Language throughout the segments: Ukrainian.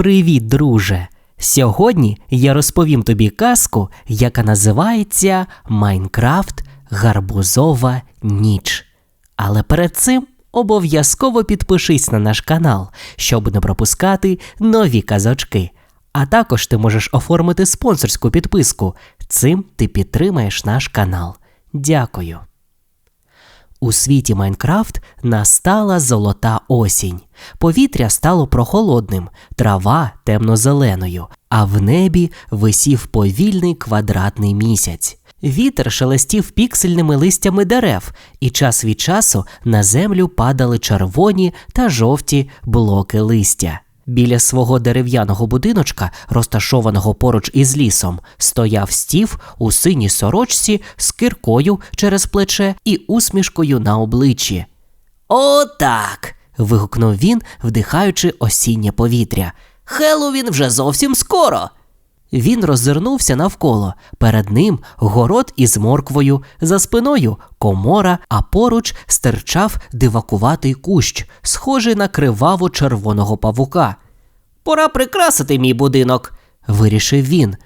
Привіт, друже! Сьогодні я розповім тобі казку, яка називається Майнкрафт Гарбузова ніч. Але перед цим обов'язково підпишись на наш канал, щоб не пропускати нові казочки. А також ти можеш оформити спонсорську підписку. Цим ти підтримаєш наш канал. Дякую. У світі Майнкрафт настала золота осінь. Повітря стало прохолодним, трава темно-зеленою, а в небі висів повільний квадратний місяць. Вітер шелестів піксельними листями дерев, і час від часу на землю падали червоні та жовті блоки листя. Біля свого дерев'яного будиночка, розташованого поруч із лісом, стояв стів у синій сорочці з киркою через плече і усмішкою на обличчі. Отак. вигукнув він, вдихаючи осіннє повітря. Хеллоуін вже зовсім скоро. Він роззирнувся навколо. Перед ним город із морквою, за спиною комора, а поруч стирчав дивакуватий кущ, схожий на криваво червоного павука. Пора прикрасити мій будинок, вирішив він.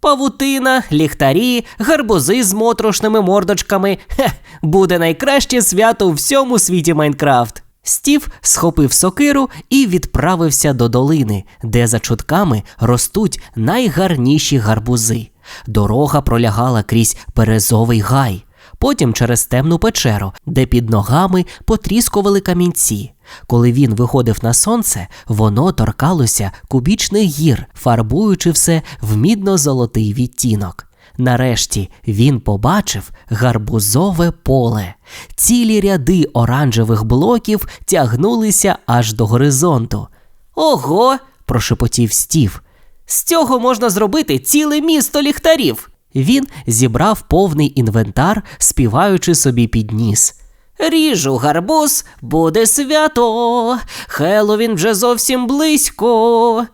Павутина, ліхтарі, гарбузи з моторошними мордочками. Хе, буде найкраще свято у всьому світі Майнкрафт. Стів схопив сокиру і відправився до долини, де за чутками ростуть найгарніші гарбузи. Дорога пролягала крізь березовий гай, потім через темну печеру, де під ногами потріскували камінці. Коли він виходив на сонце, воно торкалося кубічних гір, фарбуючи все в мідно-золотий відтінок. Нарешті він побачив гарбузове поле. Цілі ряди оранжевих блоків тягнулися аж до горизонту. Ого, прошепотів стів. З цього можна зробити ціле місто ліхтарів. Він зібрав повний інвентар, співаючи собі під ніс. Ріжу гарбуз, буде свято, Хеллоуін вже зовсім близько.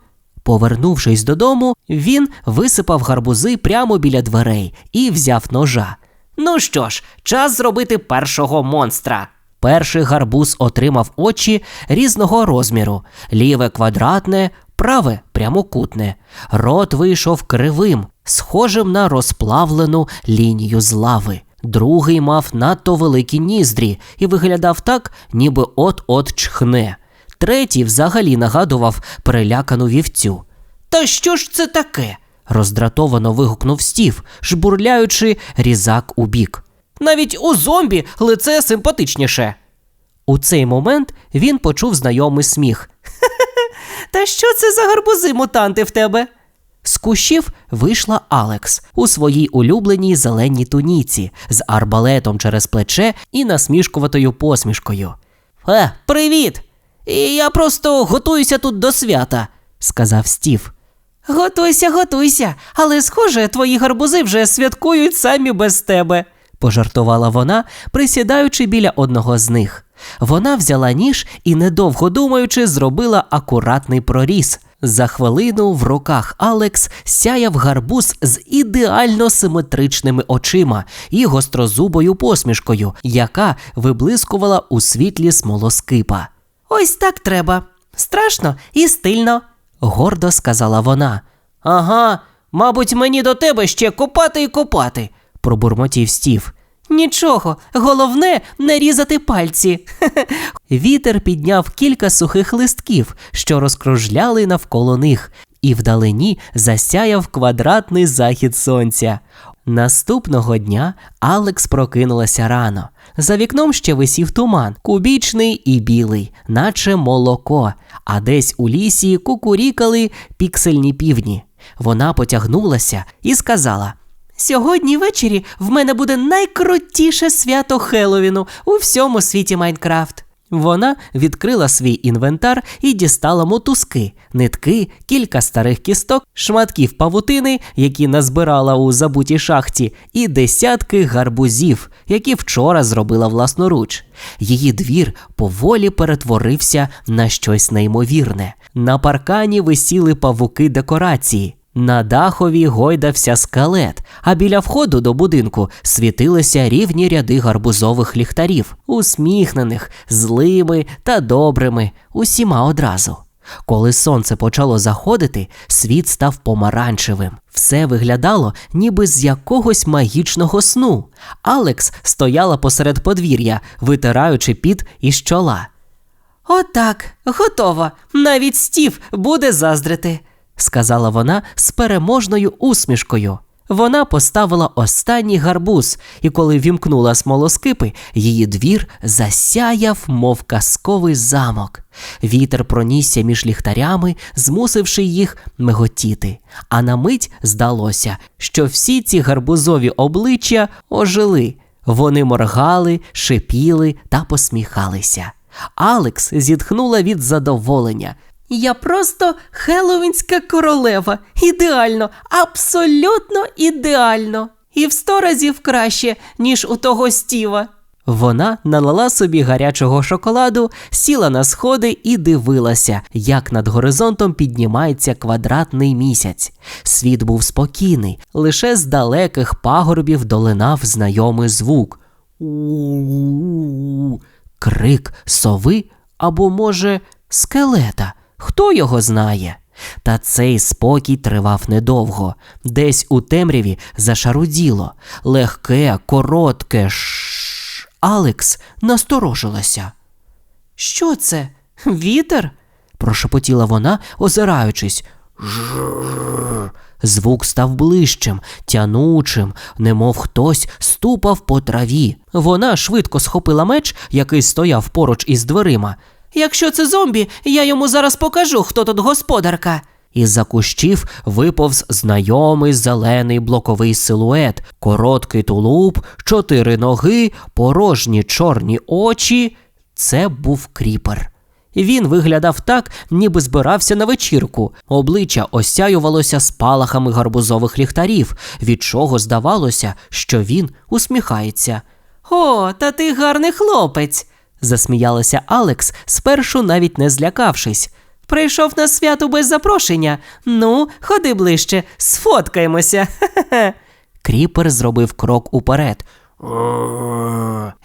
Повернувшись додому, він висипав гарбузи прямо біля дверей і взяв ножа. Ну що ж, час зробити першого монстра. Перший гарбуз отримав очі різного розміру: ліве квадратне, праве прямокутне. Рот вийшов кривим, схожим на розплавлену лінію з лави. Другий мав надто великі ніздрі і виглядав так, ніби от-от чхне. Третій взагалі нагадував перелякану вівцю. Та що ж це таке? роздратовано вигукнув стів, жбурляючи різак у бік. Навіть у зомбі лице симпатичніше. У цей момент він почув знайомий сміх. Та що це за гарбузи мутанти в тебе? З кущів вийшла Алекс у своїй улюбленій зеленій туніці з арбалетом через плече і насмішкуватою посмішкою. Е, привіт! Я просто готуюся тут до свята, сказав Стів. Готуйся, готуйся, але, схоже, твої гарбузи вже святкують самі без тебе, пожартувала вона, присідаючи біля одного з них. Вона взяла ніж і, недовго думаючи, зробила акуратний проріз. За хвилину в руках Алекс сяяв гарбуз з ідеально симетричними очима і гострозубою посмішкою, яка виблискувала у світлі смолоскипа. Ось так треба. Страшно і стильно, гордо сказала вона. Ага, мабуть, мені до тебе ще копати і копати, пробурмотів стів. Нічого, головне не різати пальці. Вітер підняв кілька сухих листків, що розкружляли навколо них, і вдалині засяяв квадратний захід сонця. Наступного дня Алекс прокинулася рано. За вікном ще висів туман, кубічний і білий, наче молоко, а десь у лісі кукурікали піксельні півні. Вона потягнулася і сказала. Сьогодні ввечері в мене буде найкрутіше свято Хеловіну у всьому світі Майнкрафт. Вона відкрила свій інвентар і дістала мотузки, нитки, кілька старих кісток, шматків павутини, які назбирала у забутій шахті, і десятки гарбузів, які вчора зробила власноруч. Її двір поволі перетворився на щось неймовірне. На паркані висіли павуки декорації. На дахові гойдався скелет, а біля входу до будинку світилися рівні ряди гарбузових ліхтарів, усміхнених, злими та добрими, усіма одразу. Коли сонце почало заходити, світ став помаранчевим. Все виглядало ніби з якогось магічного сну. Алекс стояла посеред подвір'я, витираючи піт із чола. Отак, готово. Навіть стів буде заздрити, сказала вона з переможною усмішкою. Вона поставила останній гарбуз, і коли вімкнула смолоскипи, її двір засяяв, мов казковий замок. Вітер пронісся між ліхтарями, змусивши їх миготіти. А на мить здалося, що всі ці гарбузові обличчя ожили. Вони моргали, шипіли та посміхалися. Алекс зітхнула від задоволення. Я просто хеллоуінська королева. Ідеально, абсолютно ідеально. І в сто разів краще, ніж у того стіва. Вона налила собі гарячого шоколаду, сіла на сходи і дивилася, як над горизонтом піднімається квадратний місяць. Світ був спокійний, лише з далеких пагорбів долинав знайомий звук. У-у-у. Крик сови або, може, скелета. Хто його знає? Та цей спокій тривав недовго. Десь у темряві зашаруділо. Легке, коротке шш. Алекс насторожилася. Що це? Вітер? прошепотіла вона, озираючись. Жрррр. Звук став ближчим, тянучим, немов хтось ступав по траві. Вона швидко схопила меч, який стояв поруч із дверима. Якщо це зомбі, я йому зараз покажу, хто тут господарка. Із-за кущів виповз знайомий зелений блоковий силует, короткий тулуб, чотири ноги, порожні чорні очі. Це був кріпер. Він виглядав так, ніби збирався на вечірку. Обличчя осяювалося спалахами гарбузових ліхтарів, від чого здавалося, що він усміхається. О, та ти гарний хлопець, засміялася Алекс, спершу навіть не злякавшись. Прийшов на свято без запрошення. Ну, ходи ближче, сфоткаємося. Хе-хе. Кріпер зробив крок уперед.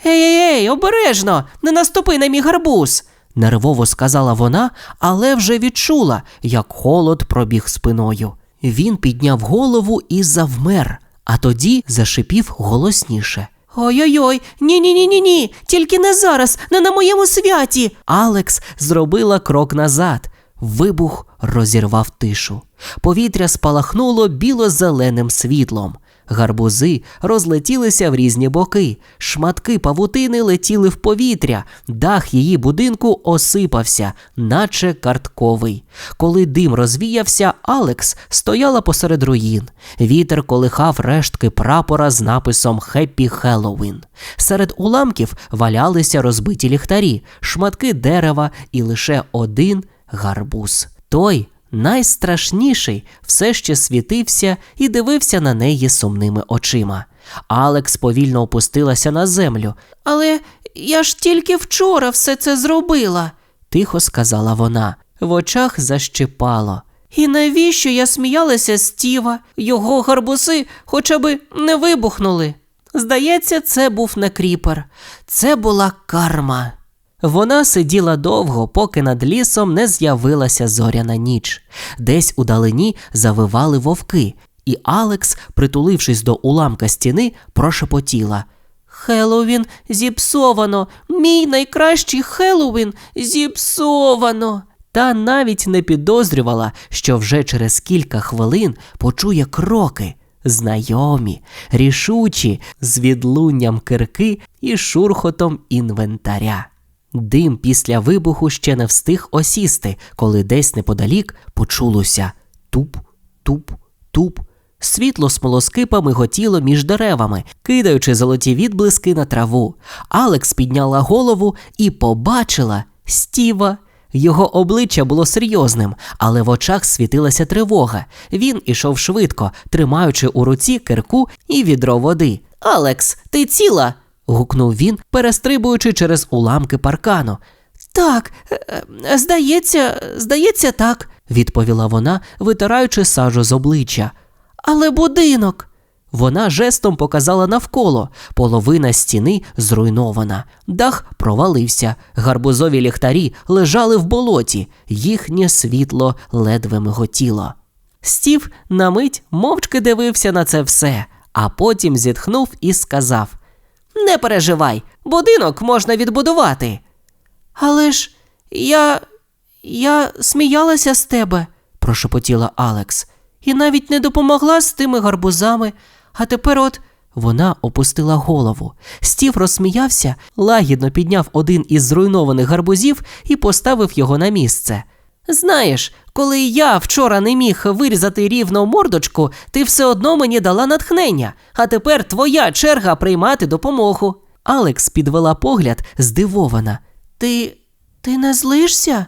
Ей, ей, ей, обережно, не наступи на мій гарбуз. Нервово сказала вона, але вже відчула, як холод пробіг спиною. Він підняв голову і завмер, а тоді зашипів голосніше. Ой-ой-ой, ні-ні-ні, ні ні, тільки не зараз, не на моєму святі. Алекс зробила крок назад. Вибух розірвав тишу. Повітря спалахнуло біло-зеленим світлом. Гарбузи розлетілися в різні боки, шматки павутини летіли в повітря, дах її будинку осипався, наче картковий. Коли дим розвіявся, Алекс стояла посеред руїн. Вітер колихав рештки прапора з написом «Хеппі Хеллоуін». Серед уламків валялися розбиті ліхтарі, шматки дерева і лише один гарбуз. Той найстрашніший все ще світився і дивився на неї сумними очима. Алекс повільно опустилася на землю. Але я ж тільки вчора все це зробила, тихо сказала вона. В очах защипало. І навіщо я сміялася Стіва? Його гарбузи хоча б не вибухнули. Здається, це був не кріпер, це була карма. Вона сиділа довго, поки над лісом не з'явилася зоряна ніч. Десь у далині завивали вовки, і Алекс, притулившись до уламка стіни, прошепотіла. Хеллоуін зіпсовано, мій найкращий Хеллоуін зіпсовано. Та навіть не підозрювала, що вже через кілька хвилин почує кроки, знайомі, рішучі, з відлунням кирки і шурхотом інвентаря. Дим після вибуху ще не встиг осісти, коли десь неподалік почулося туп, туп, туп. Світло смолоскипами готіло між деревами, кидаючи золоті відблиски на траву. Алекс підняла голову і побачила Стіва. Його обличчя було серйозним, але в очах світилася тривога. Він ішов швидко, тримаючи у руці кирку і відро води. Алекс, ти ціла? Гукнув він, перестрибуючи через уламки паркану. Так, е, е, здається, здається, так, відповіла вона, витираючи сажу з обличчя. Але будинок. Вона жестом показала навколо. Половина стіни зруйнована. Дах провалився. Гарбузові ліхтарі лежали в болоті. Їхнє світло ледве миготіло. Стів на мить мовчки дивився на це все, а потім зітхнув і сказав: Не переживай, будинок можна відбудувати. Але ж я. я сміялася з тебе, прошепотіла Алекс, і навіть не допомогла з тими гарбузами. А тепер от вона опустила голову. Стів розсміявся, лагідно підняв один із зруйнованих гарбузів і поставив його на місце. Знаєш, коли я вчора не міг вирізати рівно мордочку, ти все одно мені дала натхнення, а тепер твоя черга приймати допомогу. Алекс підвела погляд, здивована. Ти. ти не злишся?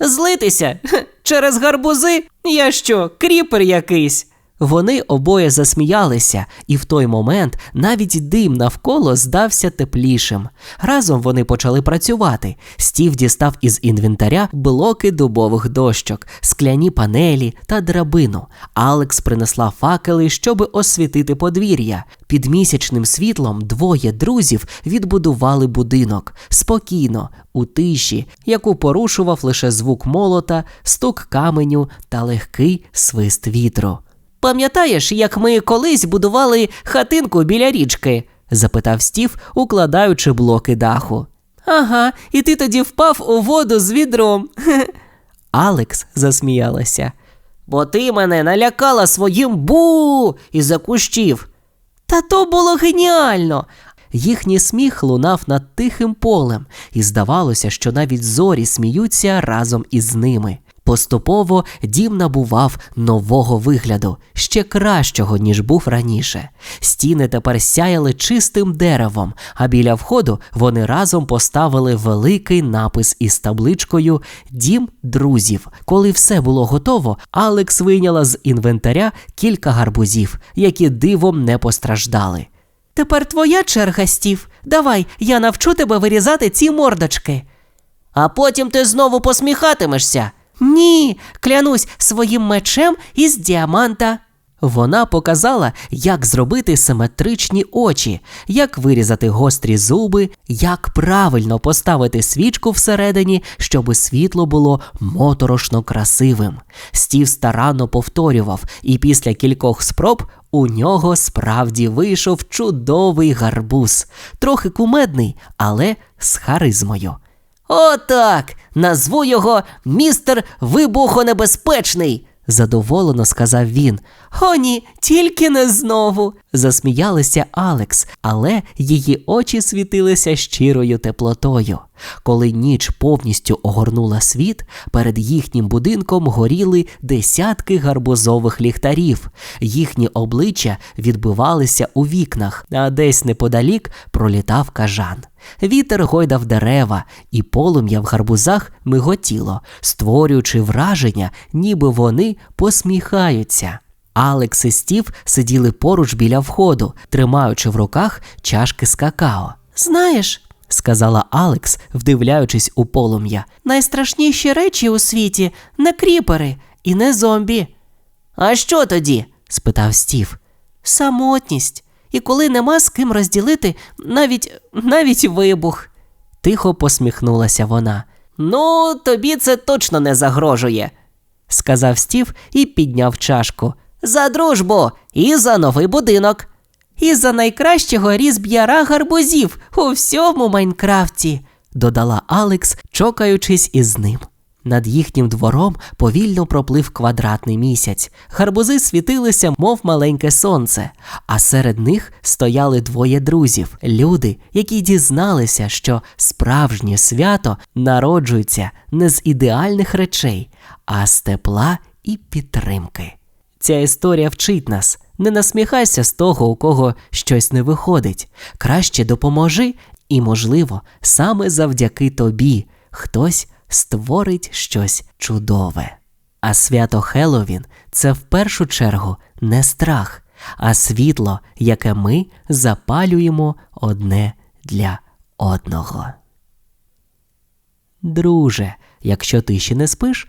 Злитися? Через гарбузи? Я що, кріпер якийсь? Вони обоє засміялися, і в той момент навіть дим навколо здався теплішим. Разом вони почали працювати. Стів дістав із інвентаря блоки дубових дощок, скляні панелі та драбину. Алекс принесла факели, щоби освітити подвір'я. Під місячним світлом двоє друзів відбудували будинок спокійно, у тиші, яку порушував лише звук молота, стук каменю та легкий свист вітру. Пам'ятаєш, як ми колись будували хатинку біля річки? запитав Стів, укладаючи блоки даху. Ага, і ти тоді впав у воду з відром. Алекс засміялася. Бо ти мене налякала своїм бу із-за кущів. Та то було геніально. Їхній сміх лунав над тихим полем, і здавалося, що навіть зорі сміються разом із ними. Поступово дім набував нового вигляду, ще кращого, ніж був раніше. Стіни тепер сяяли чистим деревом, а біля входу вони разом поставили великий напис із табличкою Дім друзів. Коли все було готово, Алекс вийняла з інвентаря кілька гарбузів, які дивом не постраждали. Тепер твоя черга, Стів. Давай, я навчу тебе вирізати ці мордочки. А потім ти знову посміхатимешся. Ні, клянусь своїм мечем із діаманта. Вона показала, як зробити симетричні очі, як вирізати гострі зуби, як правильно поставити свічку всередині, щоб світло було моторошно красивим. Стів старанно повторював, і після кількох спроб у нього справді вийшов чудовий гарбуз, трохи кумедний, але з харизмою. Отак. Назву його містер вибухонебезпечний, задоволено сказав він. О, ні, тільки не знову. засміялася Алекс, але її очі світилися щирою теплотою. Коли ніч повністю огорнула світ, перед їхнім будинком горіли десятки гарбузових ліхтарів. Їхні обличчя відбивалися у вікнах, а десь неподалік пролітав кажан. Вітер гойдав дерева, і полум'я в гарбузах миготіло, створюючи враження, ніби вони посміхаються. Алекс і Стів сиділи поруч біля входу, тримаючи в руках чашки з какао. Знаєш, сказала Алекс, вдивляючись у полум'я, найстрашніші речі у світі не кріпери і не зомбі. А що тоді? спитав Стів. Самотність. І коли нема з ким розділити навіть навіть вибух. Тихо посміхнулася вона. Ну, тобі це точно не загрожує, сказав Стів і підняв чашку. За дружбу і за новий будинок. І за найкращого різб'яра гарбузів у всьому Майнкрафті, додала Алекс, чокаючись із ним. Над їхнім двором повільно проплив квадратний місяць. Гарбузи світилися, мов маленьке сонце, а серед них стояли двоє друзів, люди, які дізналися, що справжнє свято народжується не з ідеальних речей, а з тепла і підтримки. Ця історія вчить нас. Не насміхайся з того, у кого щось не виходить. Краще допоможи, і, можливо, саме завдяки тобі хтось створить щось чудове. А свято Хеллоуін – це в першу чергу не страх, а світло, яке ми запалюємо одне для одного. Друже, якщо ти ще не спиш,